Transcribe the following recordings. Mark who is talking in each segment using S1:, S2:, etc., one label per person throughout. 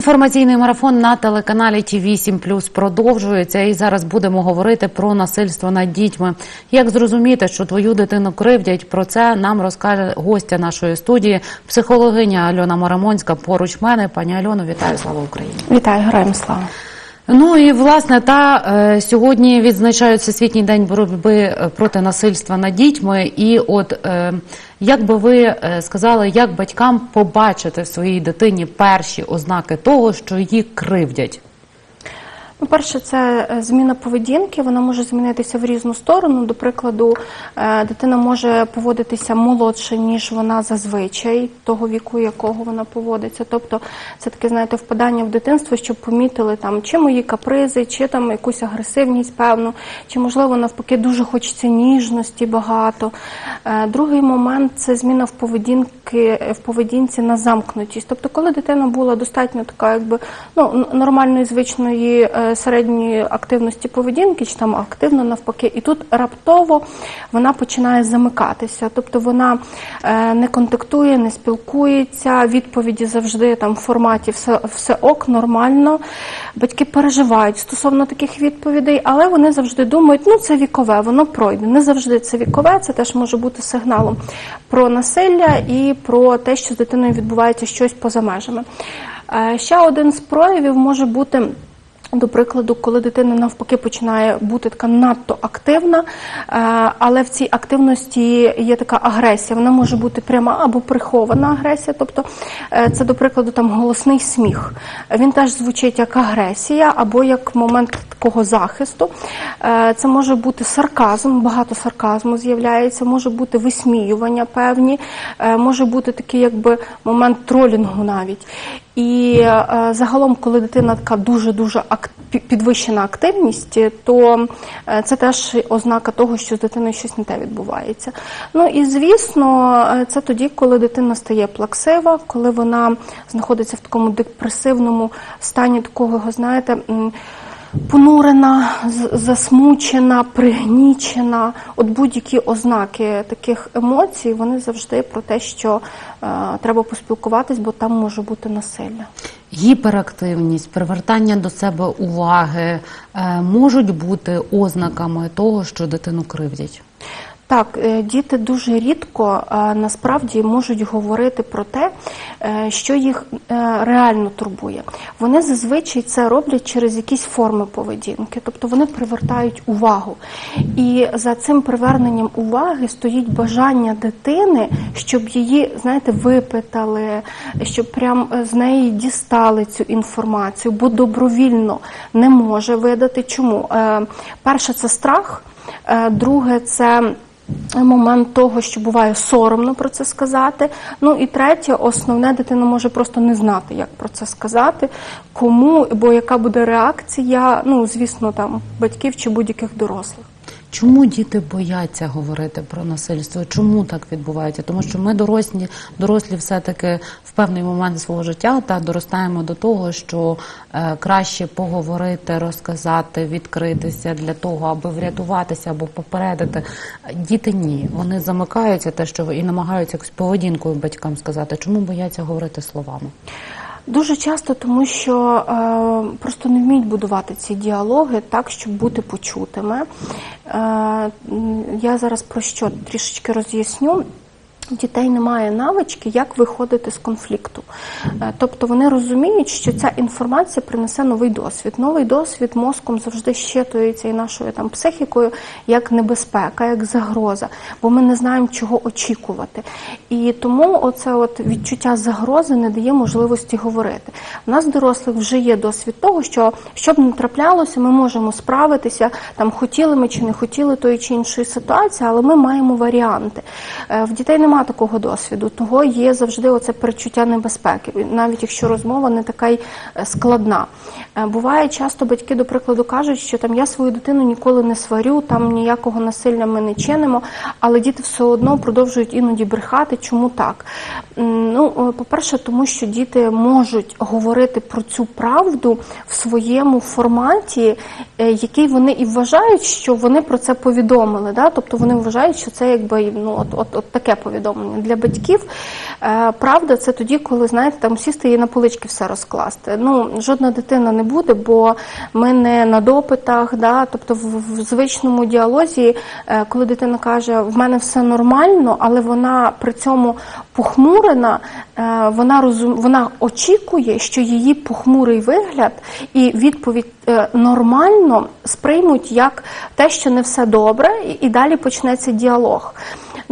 S1: Інформаційний марафон на телеканалі Ті 8 Плюс продовжується, і зараз будемо говорити про насильство над дітьми. Як зрозуміти, що твою дитину кривдять? Про це нам розкаже гостя нашої студії, психологиня Альона Марамонська. Поруч мене, пані Альоно, вітаю, слава Україні.
S2: Вітаю, героям слава.
S1: Ну і власне та е, сьогодні відзначають світній день боротьби е, проти насильства над дітьми. І от е, як би ви сказали, як батькам побачити в своїй дитині перші ознаки того, що її кривдять?
S2: Ну, перше, це е, зміна поведінки. Вона може змінитися в різну сторону. До прикладу, е, дитина може поводитися молодше, ніж вона зазвичай, того віку, якого вона поводиться. Тобто, це таке, знаєте, впадання в дитинство, щоб помітили там чи мої капризи, чи там якусь агресивність, певну, чи можливо навпаки дуже хочеться ніжності багато. Е, Другий момент це зміна в поведінки в поведінці на замкнутість. Тобто, коли дитина була достатньо така, якби ну нормальної звичної середньої активності поведінки, чи там активно навпаки, і тут раптово вона починає замикатися. Тобто вона е, не контактує, не спілкується, відповіді завжди там в форматі все, все ок, нормально. Батьки переживають стосовно таких відповідей, але вони завжди думають, ну це вікове, воно пройде. Не завжди це вікове, це теж може бути сигналом про насилля і про те, що з дитиною відбувається щось поза межами. Е, Ще один з проявів може бути. До прикладу, коли дитина навпаки починає бути така надто активна, е, але в цій активності є така агресія. Вона може бути пряма або прихована агресія. Тобто е, це, до прикладу, там голосний сміх. Він теж звучить як агресія або як момент такого захисту. Е, Це може бути сарказм, багато сарказму з'являється, може бути висміювання певні, може бути такий якби момент тролінгу навіть. І е, загалом, коли дитина така дуже дуже підвищена активність, то е, це теж ознака того, що з дитиною щось не те відбувається. Ну і звісно, е, це тоді, коли дитина стає плаксива, коли вона знаходиться в такому депресивному стані такого, знаєте. Понурена, засмучена, пригнічена. От будь-які ознаки таких емоцій, вони завжди про те, що е, треба поспілкуватись, бо там може бути насилля.
S1: Гіперактивність, привертання до себе уваги е, можуть бути ознаками того, що дитину кривдять.
S2: Так, е, діти дуже рідко насправді можуть говорити про те, е, що їх е, реально турбує. Вони зазвичай це роблять через якісь форми поведінки, тобто вони привертають увагу. І за цим приверненням уваги стоїть бажання дитини, щоб її, знаєте, випитали, щоб прям з неї дістали цю інформацію, бо добровільно не може видати. Чому? Перше, це страх, друге, це момент того, що буває соромно про це сказати. Ну і третє, основне, дитина може просто не знати, як про це сказати, кому, бо яка буде реакція, ну звісно, там батьків чи будь-яких дорослих.
S1: Чому діти бояться говорити про насильство? Чому так відбувається? Тому що ми дорослі, дорослі все-таки в певний момент свого життя та доростаємо до того, що е, краще поговорити, розказати, відкритися для того, аби врятуватися або попередити. Діти ні, вони замикаються те, що і намагаються якось поведінкою батькам сказати, чому бояться говорити словами.
S2: Дуже часто, тому що е, просто не вміють будувати ці діалоги так, щоб бути почутими. Е, я зараз про що трішечки роз'ясню. Дітей немає навички, як виходити з конфлікту. Е, Тобто вони розуміють, що ця інформація принесе новий досвід. Новий досвід мозком завжди щитується і нашою там психікою як небезпека, як загроза, бо ми не знаємо, чого очікувати. І тому оце от відчуття загрози не дає можливості говорити. У нас дорослих вже є досвід того, що щоб не траплялося, ми можемо справитися там, хотіли ми чи не хотіли тої чи іншої ситуації, але ми маємо варіанти. Е, В дітей немає такого досвіду, того є завжди оце перечуття небезпеки, навіть якщо розмова не така й е, складна. Е, Буває часто батьки, до прикладу, кажуть, що там я свою дитину ніколи не сварю, там ніякого насилля ми не чинимо, але діти все одно продовжують іноді брехати. Чому так? Ну, е, по-перше, тому що діти можуть говорити про цю правду в своєму форматі, який вони і вважають, що вони про це повідомили. Да? Тобто вони вважають, що це якби ну от, от, от таке повідомлення. Повідомлення. Для батьків е, правда це тоді, коли знаєте, там сісти і на полички все розкласти. Ну жодна дитина не буде, бо ми не на допитах, да, тобто в, в звичному діалозі, е, коли дитина каже, в мене все нормально, але вона при цьому похмурена, е, вона розум, вона очікує, що її похмурий вигляд і відповідь нормально сприймуть як те, що не все добре, і далі почнеться діалог.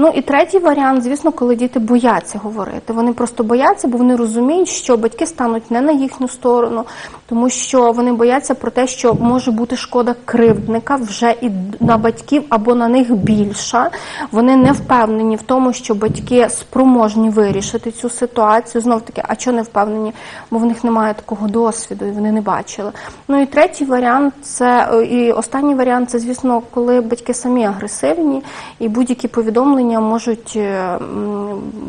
S2: Ну і третій варіант, звісно, коли діти бояться говорити. Вони просто бояться, бо вони розуміють, що батьки стануть не на їхню сторону, тому що вони бояться про те, що може бути шкода кривдника вже і на батьків або на них більша. Вони не впевнені в тому, що батьки спроможні вирішити цю ситуацію. Знов таки, а чого не впевнені? Бо в них немає такого досвіду, і вони не бачили. Ну і третій варіант це е, і останній варіант це, звісно, коли батьки самі агресивні і будь-які повідомлення можуть е,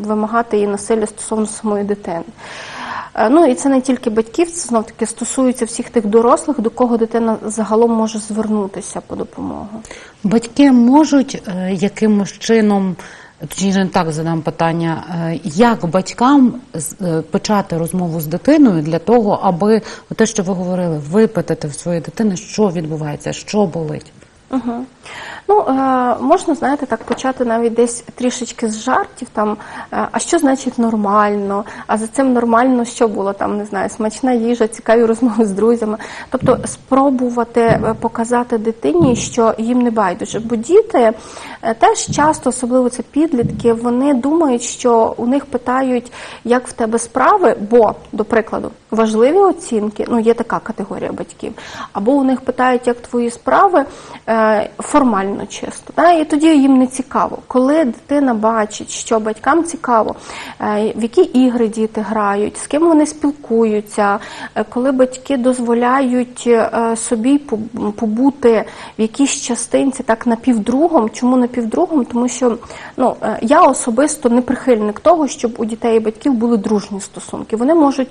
S2: вимагати і насилля стосовно самої дитини. Е, Ну і це не тільки батьків, це знов таки стосується всіх тих дорослих, до кого дитина загалом може звернутися по допомогу.
S1: Батьки можуть е, якимось чином, точніше так задам питання, е, як батькам почати розмову з дитиною для того, аби те, що ви говорили, випитати в своєї дитини, що відбувається, що болить.
S2: Угу. Ну, е, можна, знаєте, так почати навіть десь трішечки з жартів, там, е, а що значить нормально, а за цим нормально що було, там, не знаю, смачна їжа, цікаві розмови з друзями. Тобто спробувати е, показати дитині, що їм не байдуже. Бо діти теж часто, особливо це підлітки, вони думають, що у них питають, як в тебе справи, бо, до прикладу, важливі оцінки, ну є така категорія батьків, або у них питають, як твої справи формально чисто. Да? І тоді їм не цікаво. Коли дитина бачить, що батькам цікаво, е, в які ігри діти грають, з ким вони спілкуються, е, коли батьки дозволяють е, собі побути в якійсь частинці так напівдругом. Чому напівдругом? Тому що ну, я особисто не прихильник того, щоб у дітей і батьків були дружні стосунки. Вони можуть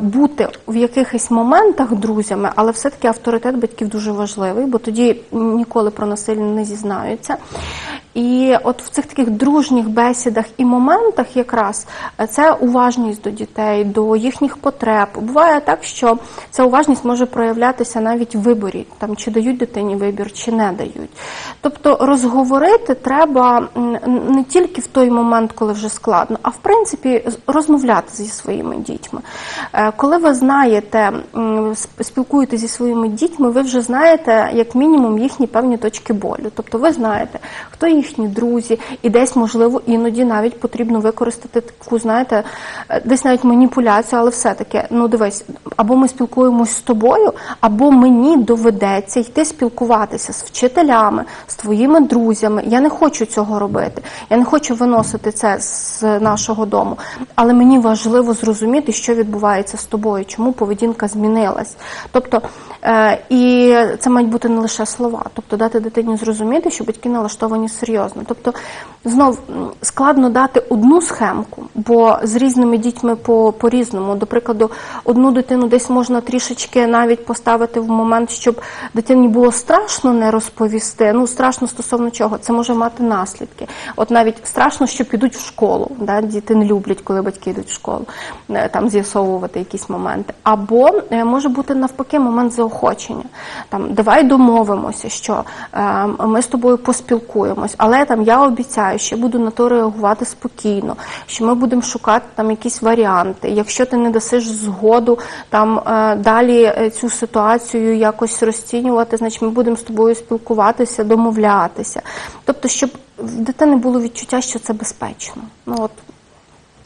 S2: бути в якихось моментах друзями, але все-таки авторитет батьків дуже важливий, бо тоді ніколи про насилля не зізнаються. І от в цих таких дружніх бесідах і моментах якраз е, це уважність до дітей, до їхніх потреб. Буває так, що ця уважність може проявлятися навіть в виборі, там чи дають дитині вибір, чи не дають. Тобто розговорити треба не тільки в той момент, коли вже складно, а в принципі розмовляти зі своїми дітьми. Е, Коли ви знаєте, спілкуєтеся зі своїми дітьми, ви вже знаєте як мінімум їхні певні точки болю. Тобто ви знаєте, хто їхні друзі, і десь, можливо, іноді навіть потрібно використати таку, знаєте, е, десь навіть маніпуляцію, але все-таки, ну дивись, або ми спілкуємось з тобою, або мені доведеться йти спілкуватися з вчителями, з твоїми друзями. Я не хочу цього робити. Я не хочу виносити це з нашого дому. Але мені важливо зрозуміти, що відбувається з тобою, чому поведінка змінилась. Тобто, е, і це мають бути не лише слова, тобто дати дитині зрозуміти, що батьки налаштовані серйозно. Тобто, знов складно дати одну схемку, бо з різними дітьми по, по-різному. До прикладу, одну дитину десь можна трішечки навіть поставити в момент, щоб дитині було страшно не розповісти. Ну, страшно стосовно чого, це може мати наслідки. От навіть страшно, що підуть в школу. Да? Діти не люблять, коли батьки йдуть в школу, е, там з'ясовувати якісь моменти. Або е, може бути навпаки момент заохочення. Там давай домовимося, що е, ми з тобою поспілкуємось, але там я обіцяю, що буду на то реагувати спокійно, що ми будемо шукати там якісь варіанти. Якщо ти не дасиш згоду там е, далі е, цю ситуацію якось розцінювати, значить ми будемо з тобою спілкуватися, домовлятися. Тобто, щоб в дитини було відчуття, що це безпечно. Ну от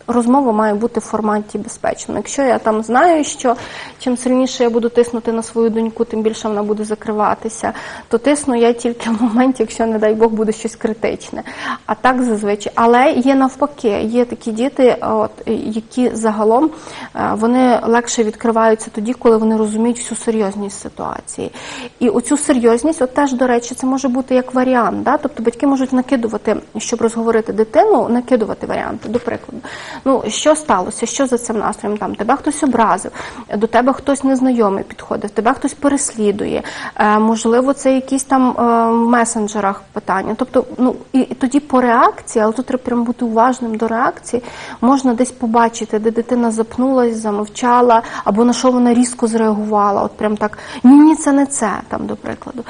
S2: розмова має бути в форматі безпечно. Якщо я там знаю, що чим сильніше я буду тиснути на свою доньку, тим більше вона буде закриватися, то тисну я тільки в моменті, якщо, не дай Бог, буде щось критичне. А так зазвичай. Але є навпаки, є такі діти, от, які загалом е, вони легше відкриваються тоді, коли вони розуміють всю серйозність ситуації. І оцю серйозність, от теж, до речі, це може бути як варіант. Да? Тобто батьки можуть накидувати, щоб розговорити дитину, накидувати варіанти. До прикладу, Ну що сталося? Що за цим настроєм? Там тебе хтось образив, до тебе хтось незнайомий підходив, тебе хтось переслідує. Е, можливо, це якісь там е, в месенджерах питання. Тобто, ну і, тоді по реакції, але тут треба прям бути уважним до реакції. Можна десь побачити, де дитина запнулась, замовчала, або на що вона різко зреагувала. От прям так ні, ні, це не це там, до прикладу.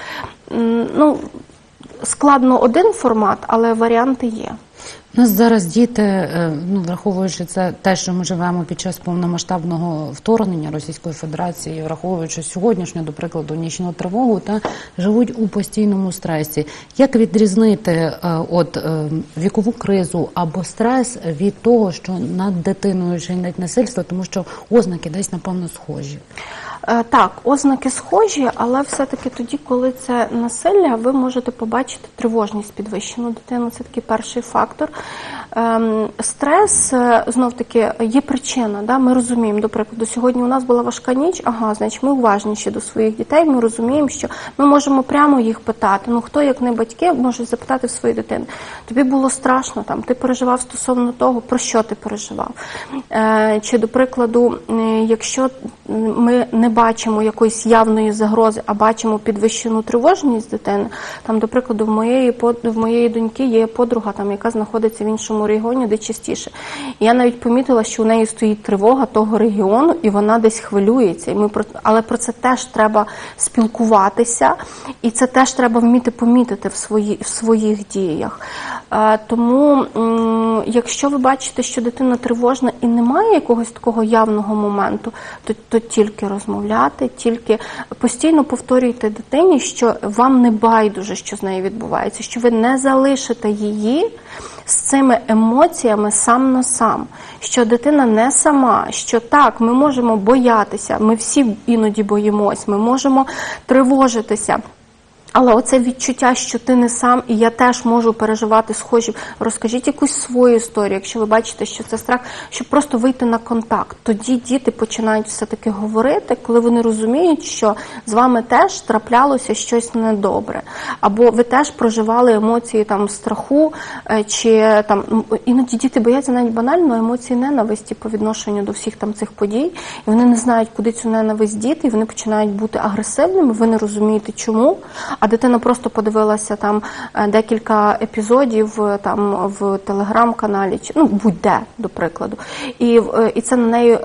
S2: Ну складно один формат, але варіанти є.
S1: У нас зараз діти, е, ну враховуючи це те, що ми живемо під час повномасштабного вторгнення Російської Федерації, враховуючи сьогоднішню, до прикладу, нічну тривогу, та живуть у постійному стресі. Як відрізнити е, от е, вікову кризу або стрес від того, що над дитиною чинить насильство, тому що ознаки десь напевно схожі.
S2: Е, Так, ознаки схожі, але все-таки тоді, коли це насилля, ви можете побачити тривожність підвищену дитину. Це такий перший фактор. Ем, Стрес знов таки є причина. Да? Ми розуміємо, до прикладу, сьогодні у нас була важка ніч. Ага, значить, ми уважніші до своїх дітей. Ми розуміємо, що ми можемо прямо їх питати. Ну хто, як не батьки, може запитати в своєї дитини. Тобі було страшно там, ти переживав стосовно того, про що ти переживав. Е, Чи, до прикладу, е, якщо ми не бачимо якоїсь явної загрози, а бачимо підвищену тривожність дитини. Там, до прикладу, в моєї в моєї доньки є подруга, там яка знаходиться в іншому регіоні, де частіше. Я навіть помітила, що у неї стоїть тривога того регіону, і вона десь хвилюється. І ми про але про це теж треба спілкуватися, і це теж треба вміти помітити в свої в своїх діях. Е, Тому, м, якщо ви бачите, що дитина тривожна і немає якогось такого явного моменту, то, то тільки розмовляти, тільки постійно повторюйте дитині, що вам не байдуже, що з нею відбувається, що ви не залишите її з цими емоціями сам на сам, що дитина не сама, що так, ми можемо боятися, ми всі іноді боїмось, ми можемо тривожитися. Але оце відчуття, що ти не сам, і я теж можу переживати схожі. Розкажіть якусь свою історію, якщо ви бачите, що це страх, щоб просто вийти на контакт. Тоді діти починають все-таки говорити, коли вони розуміють, що з вами теж траплялося щось недобре, або ви теж проживали емоції там страху, е, чи там іноді діти бояться навіть банально емоції ненависті по відношенню до всіх там цих подій, і вони не знають, куди цю ненависть діти, і вони починають бути агресивними. Ви не розумієте, чому. А дитина просто подивилася там е, декілька епізодів е, там в телеграм-каналі, чи ну будь-де, до прикладу, і е, і це на неї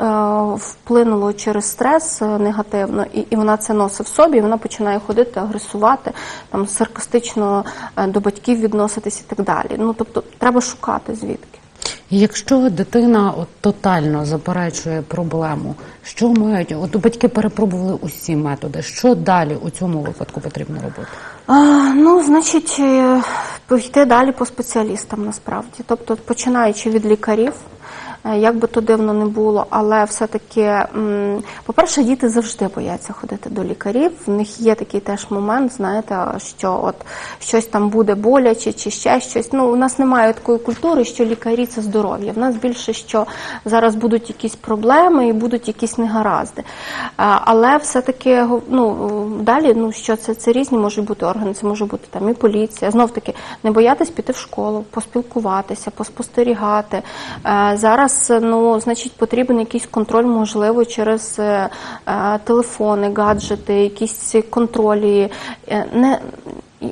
S2: вплинуло через стрес негативно, і, і вона це носить в собі. і Вона починає ходити, агресувати, там саркастично до батьків відноситись і так далі. Ну тобто треба шукати звідки.
S1: Якщо дитина от тотально заперечує проблему, що мають от батьки перепробували усі методи. Що далі у цьому випадку потрібно робити?
S2: А, ну, значить, е, йти далі по спеціалістам насправді. Тобто, починаючи від лікарів, як би то дивно не було, але все-таки, по-перше, діти завжди бояться ходити до лікарів. В них є такий теж момент, знаєте, що от щось там буде боляче чи ще щось. Ну, у нас немає такої культури, що лікарі це здоров'я. В нас більше що зараз будуть якісь проблеми і будуть якісь негаразди. Але все-таки ну, далі, ну що це, це різні можуть бути органи, це може бути там і поліція. Знов таки, не боятись піти в школу, поспілкуватися, поспостерігати. Е, Зараз, ну, значить, потрібен якийсь контроль, можливо, через е, е, телефони, гаджети, якісь контролі. Е, Не,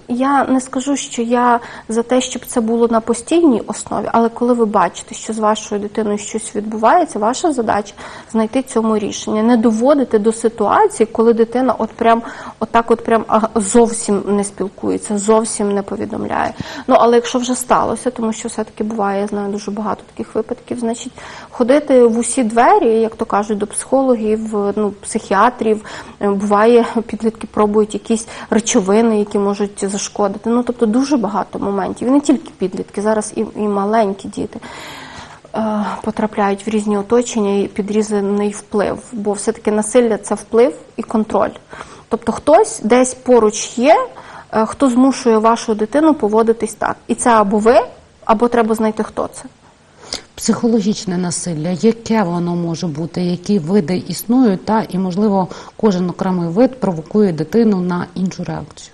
S2: я не скажу, що я за те, щоб це було на постійній основі, але коли ви бачите, що з вашою дитиною щось відбувається, ваша задача знайти цьому рішення, не доводити до ситуації, коли дитина от прям отак, от прям зовсім не спілкується, зовсім не повідомляє. Ну але якщо вже сталося, тому що все-таки буває, я знаю дуже багато таких випадків, значить ходити в усі двері, як то кажуть, до психологів, ну психіатрів. Е, Буває, підлітки пробують якісь речовини, які можуть зашкодити. Ну тобто дуже багато моментів. І не тільки підлітки, зараз і, і маленькі діти. е, Потрапляють в різні оточення і підрізаний вплив, бо все-таки насилля це вплив і контроль. Тобто хтось десь поруч є, е, хто змушує вашу дитину поводитись так. І це або ви, або треба знайти, хто це.
S1: Психологічне насилля, яке воно може бути, які види існують, та і можливо кожен окремий вид провокує дитину на іншу реакцію.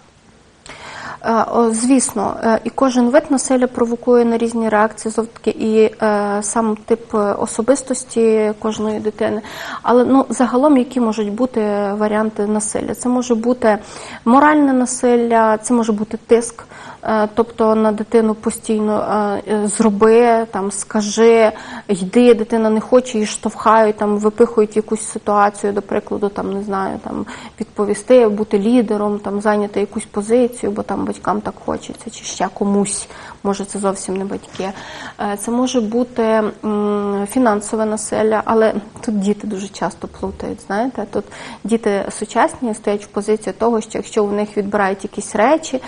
S2: Звісно, е, і кожен вид насилля провокує на різні реакції, зовтки і е, сам тип е, особистості кожної дитини. Але ну загалом, які можуть бути варіанти насилля? Це може бути моральне насилля, це може бути тиск. Е, Тобто на дитину постійно е, е, зроби, там скажи, йди, дитина не хоче, її штовхають, там випихують якусь ситуацію, до прикладу, там не знаю, там відповісти, бути лідером, там зайняти якусь позицію, бо там батькам так хочеться, чи ще комусь, може це зовсім не батьки. Це може бути фінансове насилля, але тут діти дуже часто плутають. Знаєте, тут діти сучасні стоять в позиції того, що якщо у них відбирають якісь речі,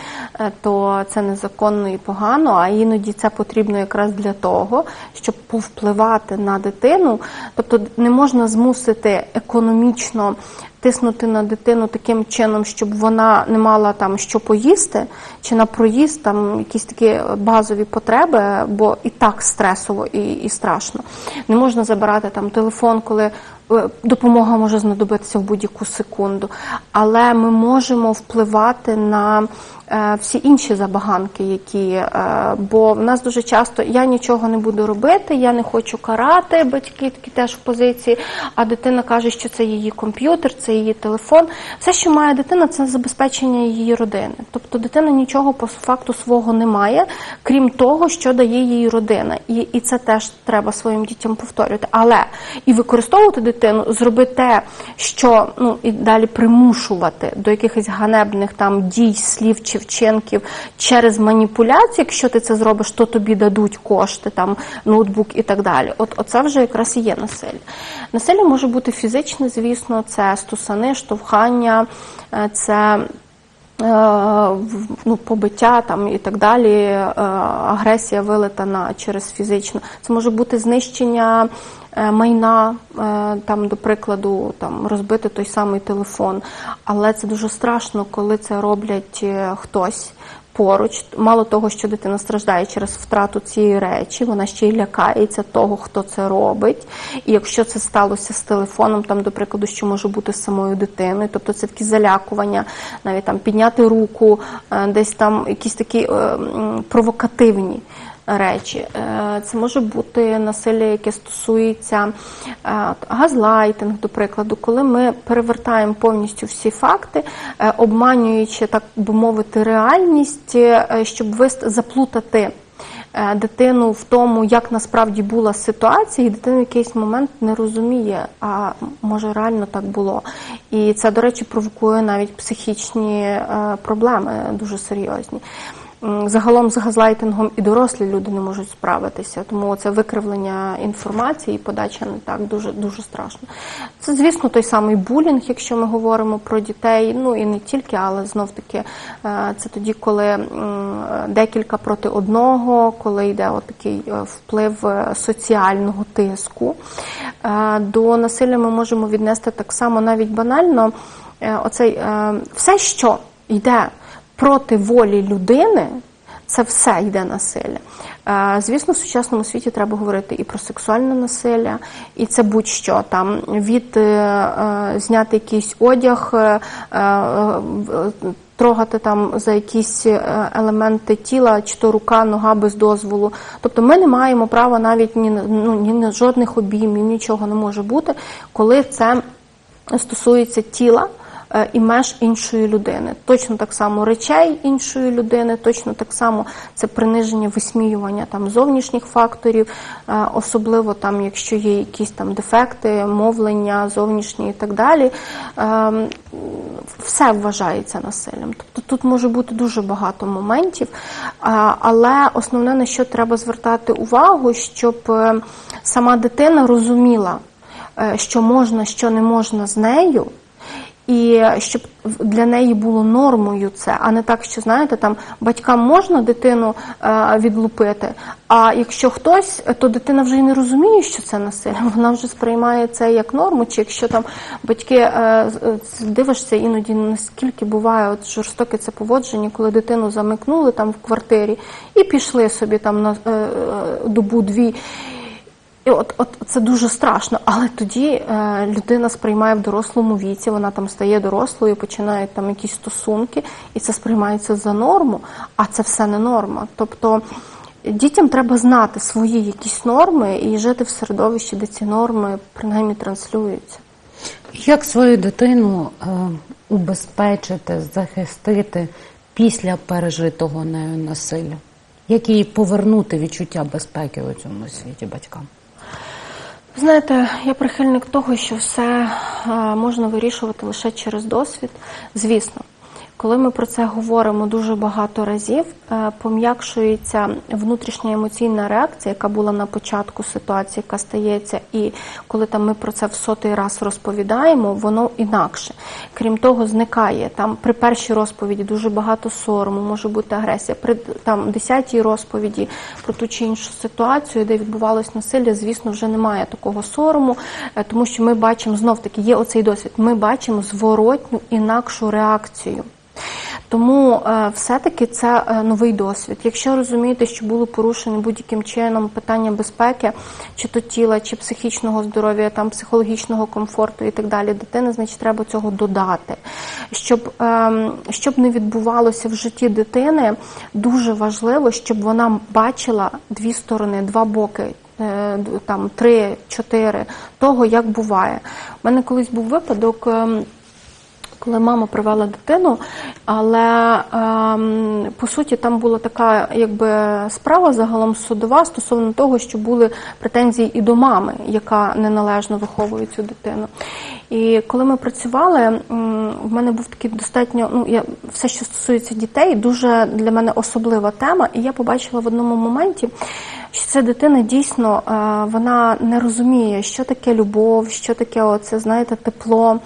S2: то це незаконно і погано. А іноді це потрібно якраз для того, щоб повпливати на дитину. Тобто не можна змусити економічно. Тиснути на дитину таким чином, щоб вона не мала там що поїсти, чи на проїзд, там якісь такі базові потреби, бо і так стресово і, і страшно. Не можна забирати там телефон, коли е, допомога може знадобитися в будь-яку секунду. Але ми можемо впливати на е, всі інші забаганки, які е, бо в нас дуже часто я нічого не буду робити, я не хочу карати. Батьки такі теж в позиції, а дитина каже, що це її комп'ютер, це її телефон. Все, що має дитина, це забезпечення її родини. Тобто дитина нічого по факту свого не має, крім того, що дає їй родина. І, і це теж треба своїм дітям повторювати. Але і використовувати дитину, зробити те, що ну і далі примушувати до якихось ганебних там дій, слів чи вчинків через маніпуляцію. Якщо ти це зробиш, то тобі дадуть кошти, там ноутбук і так далі. От оце вже якраз і є насилля. Насилля може бути фізичне, звісно, це стусани, штовхання, е, це. е, Ну, побиття там і так далі, е, агресія вилетана через фізичну. Це може бути знищення майна, там, до прикладу, там розбити той самий телефон. Але це дуже страшно, коли це роблять хтось поруч. Мало того, що дитина страждає через втрату цієї речі, вона ще й лякається того, хто це робить. І якщо це сталося з телефоном, там, до прикладу, що може бути з самою дитиною, тобто це такі залякування, навіть там підняти руку, е, десь там якісь такі е, провокативні. Речі, Е, це може бути насилля, яке стосується е, газлайтинг, до прикладу, коли ми перевертаємо повністю всі факти, е, обманюючи, так би мовити, реальність, щоб заплутати дитину в тому, як насправді була ситуація, і дитина в якийсь момент не розуміє, а може реально так було. І це, до речі, провокує навіть психічні проблеми дуже серйозні. Загалом з газлайтингом і дорослі люди не можуть справитися, тому це викривлення інформації і подача не так дуже дуже страшно. Це, звісно, той самий булінг, якщо ми говоримо про дітей, ну і не тільки, але знов таки е, це тоді, коли декілька проти одного, коли йде отакий е, вплив е, соціального тиску. До насилля ми можемо віднести так само навіть банально оцей все, що йде проти волі людини, це все йде насилля. Е, Звісно, в сучасному світі треба говорити і про сексуальне насилля, і це будь-що там від е, е, зняти якийсь одяг, трогати там за якісь елементи тіла, чи то рука, нога без дозволу. Тобто ми не маємо права навіть ні ну, ні на жодних обіймів, нічого не може бути, коли це стосується тіла і меж іншої людини. Точно так само речей іншої людини, точно так само це приниження, висміювання там зовнішніх факторів, е, особливо там, якщо є якісь там дефекти, мовлення зовнішні і так далі. Ем, Все вважається насиллям. Тобто тут може бути дуже багато моментів, але основне на що треба звертати увагу, щоб е, сама дитина розуміла, е, що можна, що не можна з нею. І щоб для неї було нормою це, а не так, що знаєте, там батькам можна дитину е, відлупити. А якщо хтось, то дитина вже й не розуміє, що це насилля. Вона вже сприймає це як норму. Чи якщо там батьки е, е, дивишся іноді наскільки буває от жорстоке це поводження, коли дитину замикнули там в квартирі і пішли собі там на е, добу-дві. І от, от це дуже страшно, але тоді е, людина сприймає в дорослому віці, вона там стає дорослою, починають там якісь стосунки, і це сприймається за норму, а це все не норма. Тобто дітям треба знати свої якісь норми і жити в середовищі, де ці норми принаймні транслюються.
S1: Як свою дитину е, убезпечити, захистити після пережитого нею насилля? Як їй повернути відчуття безпеки у цьому світі батькам?
S2: Знаєте, я прихильник того, що все е, можна вирішувати лише через досвід. Звісно, коли ми про це говоримо дуже багато разів, е, пом'якшується внутрішня емоційна реакція, яка була на початку ситуації, яка стається, і коли там ми про це в сотий раз розповідаємо, воно інакше. Крім того, зникає там при першій розповіді дуже багато сорому, може бути агресія. При там десятій розповіді про ту чи іншу ситуацію, де відбувалось насилля, звісно, вже немає такого сорому, е, тому що ми бачимо знов таки, є оцей досвід. Ми бачимо зворотню інакшу реакцію. Тому е, все-таки це е, новий досвід. Якщо розумієте, що було порушено будь-яким чином питання безпеки, чи то тіла, чи психічного здоров'я, там психологічного комфорту і так далі, дитини, значить, треба цього додати. Щоб, е, щоб не відбувалося в житті дитини, дуже важливо, щоб вона бачила дві сторони, два боки. е, Там три, чотири того, як буває. У мене колись був випадок. Коли мама привела дитину, але ем, по суті там була така якби справа загалом судова стосовно того, що були претензії і до мами, яка неналежно виховує цю дитину. І коли ми працювали, в мене був такий достатньо, ну я все, що стосується дітей, дуже для мене особлива тема. І я побачила в одному моменті, що ця дитина дійсно е, вона не розуміє, що таке любов, що таке оце, знаєте, тепло.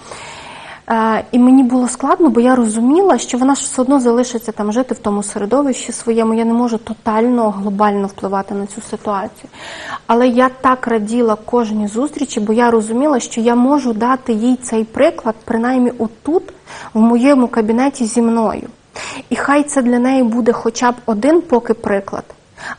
S2: Е, І мені було складно, бо я розуміла, що вона ж все одно залишиться там жити в тому середовищі своєму. Я не можу тотально, глобально впливати на цю ситуацію. Але я так раділа кожній зустрічі, бо я розуміла, що я можу дати їй цей приклад, принаймні отут, в моєму кабінеті зі мною. І хай це для неї буде хоча б один поки приклад.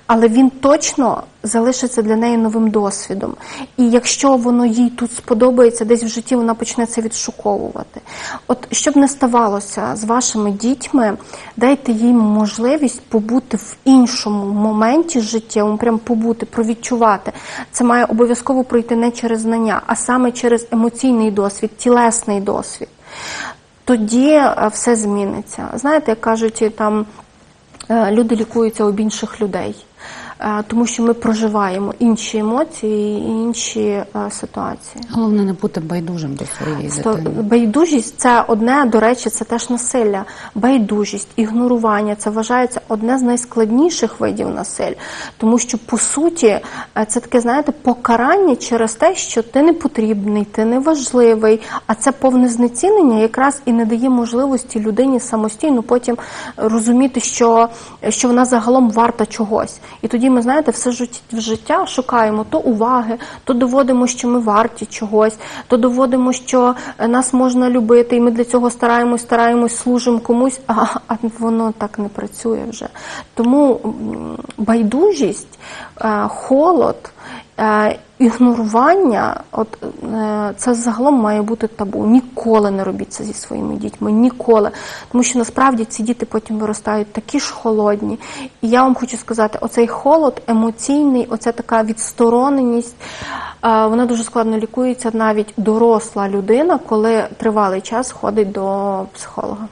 S2: Але він точно залишиться для неї новим досвідом. І якщо воно їй тут сподобається, десь в житті вона почне це відшуковувати. От щоб не ставалося з вашими дітьми, дайте їм можливість побути в іншому моменті життєвому, прям побути, провідчувати. Це має обов'язково пройти не через знання, а саме через емоційний досвід, тілесний досвід. Тоді е, все зміниться. Знаєте, як кажуть, там люди лікуються об інших людей, е, тому що ми проживаємо інші емоції і інші е, ситуації.
S1: Головне не бути байдужим до своєї дитини.
S2: Байдужість це одне, до речі, це теж насилля. Байдужість, ігнорування це вважається одне з найскладніших видів насилля, тому що по суті е, це таке, знаєте, покарання через те, що ти не потрібний, ти не важливий, а це повне знецінення якраз і не дає можливості людині самостійно потім розуміти, що, що вона загалом варта чогось. І тоді ми, знаєте, все в життя шукаємо то уваги, то доводимо, що ми варті чогось, то доводимо, що е, нас можна любити, і ми для цього стараємось, стараємось, служимо комусь, а, а воно так не працює вже. Тому байдужість, е, холод. Е, Ігнорування, от е, це загалом має бути табу. Ніколи не робіть це зі своїми дітьми, ніколи. Тому що насправді ці діти потім виростають такі ж холодні. І я вам хочу сказати, оцей холод емоційний, оця така відстороненість, е, вона дуже складно лікується навіть доросла людина, коли тривалий час ходить до психолога.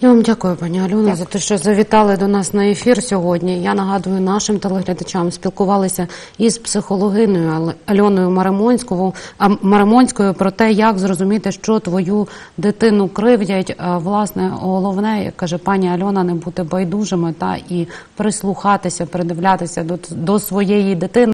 S1: Я вам дякую, пані Альона, за те, що завітали до нас на ефір сьогодні. Я нагадую нашим телеглядачам, спілкувалися із психологиною Ал- Альоною Марамонською, Марамонською про те, як зрозуміти, що твою дитину кривдять. Власне, головне, як каже пані Альона, не бути байдужими та і прислухатися, придивлятися до, до своєї дитини.